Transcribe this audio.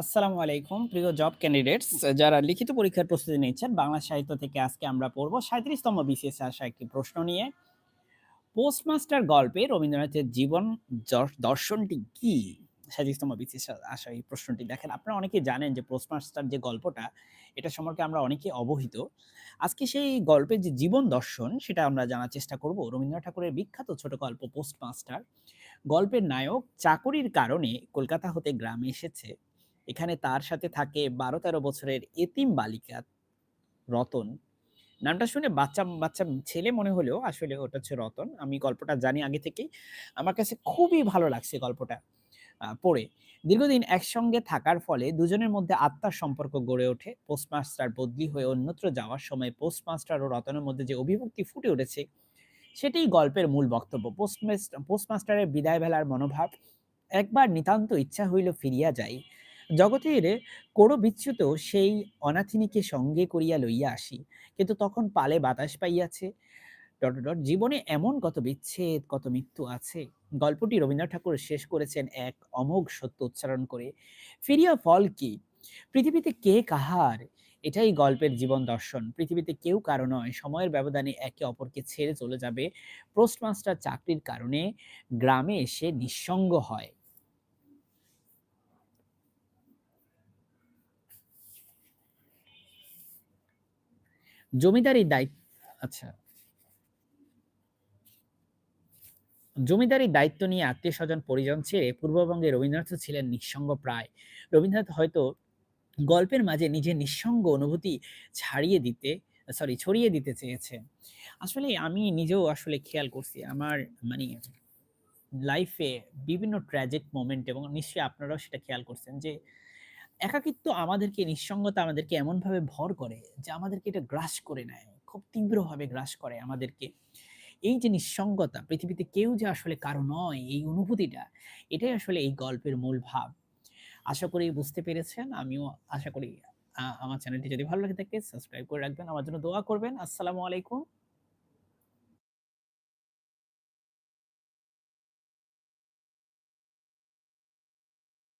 আসসালামু আলাইকুম, প্রিয় জব ক্যান্ডিডেটস যারা লিখিত পরীক্ষার প্রস্তুতি নিচ্ছেন, বাংলা সাহিত্য থেকে আজকে আমরা পড়ব সাঁত্রিশতম বিসিএস আসা একটি প্রশ্ন নিয়ে। পোস্টমাস্টার গল্পে রবীন্দ্রনাথের জীবন দর্শনটি কি? সাঁত্রিশতম বিসিএস আসা এই প্রশ্নটি দেখেন, আপনারা অনেকেই জানেন যে পোস্টমাস্টার যে গল্পটা, এটা সম্পর্কে আমরা অনেকে অবহিত। আজকে সেই গল্পের যে জীবন দর্শন, সেটা আমরা জানার চেষ্টা করব রবীন্দ্রনাথ ঠাকুরের বিখ্যাত ছোট গল্প পোস্টমাস্টার গল্পের নায়ক চাকরির কারণে কলকাতা হতে গ্রামে এসেছে। এখানে তার সাথে থাকে বারো তেরো বছরের এতিম বালিকা রতন। নামটা শুনে বাচ্চা বাচ্চা ছেলে মনে হলেও আসলে ওটা হচ্ছে রতন। আমি গল্পটা জানি আগে থেকেই। আমার কাছে খুবই ভালো লাগছে গল্পটা পড়ে। দীর্ঘদিন একসঙ্গে থাকার ফলে দুজনের মধ্যে আত্মার সম্পর্ক গড়ে ওঠে। পোস্টমাস্টার বদলি হয়ে অন্যত্র যাওয়ার সময় পোস্টমাস্টার ও রতনের মধ্যে যে অভিভক্তি ফুটে উঠেছে, সেটাই গল্পের মূল বক্তব্য। পোস্টমাস্টার পোস্টমাস্টারের বিদায় বেলার মনোভাব, একবার নিতান্ত ইচ্ছা হইল ফিরিয়া যাই। জগতের কোড়ো বিচ্যুত সেই অনাথিনীকে সঙ্গে করিয়া লইয়া আসি। কিন্তু তখন পালে বাতাস পাইয়াছে। ডট ডট, জীবনে এমন কত বিচ্ছেদ, কত মৃত্যু আছে। গল্পটি রবীন্দ্রনাথ ঠাকুর শেষ করেছেন এক অমোঘ সত্য উচ্চারণ করে। ফিরিয়া ফল কি? পৃথিবীতে কে কাহার? এটাই গল্পের জীবন দর্শন। পৃথিবীতে কেউ কারও নয়। সময়ের ব্যবধানে একে অপরকে ছেড়ে চলে যাবে। পোস্টমাস্টার চাকরির কারণে গ্রামে এসে নিঃসঙ্গ হয়। জমিদারি দায়িত্ব আচ্ছা। জমিদারির দায়িত্ব নিয়ে আত্মীয় স্বজন পরিজন ছেড়ে পূর্ববঙ্গে রবীন্দ্রনাথ ছিলেন নিঃসঙ্গ প্রায়। রবীন্দ্রনাথ হয়তো গল্পের মাঝে নিজের নিঃসঙ্গ অনুভূতি ছাড়িয়ে দিতে সরি ছড়িয়ে দিতে চেয়েছেন। আসলে আমি নিজেও আসলে খেয়াল করছি আমার মানে লাইফে বিভিন্ন ট্র্যাজিক মোমেন্ট এবং নিশ্চয়ই আপনারাও সেটা খেয়াল করছেন যে একাকিত্ব আমাদেরকে, নিঃসঙ্গতা আমাদেরকে এমনভাবে ভর করে যে আমাদেরকে এটা গ্রাস করে নেয়, খুব তীব্রভাবে গ্রাস করে আমাদেরকে। এই যে নিঃসঙ্গতা, পৃথিবীতে কেউ যে আসলে কারও নয়, এই অনুভূতিটা, এটাই আসলে এই গল্পের মূল ভাব। আশা করি বুঝতে পেরেছেন। আমিও আশা করি আমার চ্যানেলটি যদি ভালো লাগে থাকে, সাবস্ক্রাইব করে রাখবেন। আমার জন্য দোয়া করবেন। আসসালামু আলাইকুম।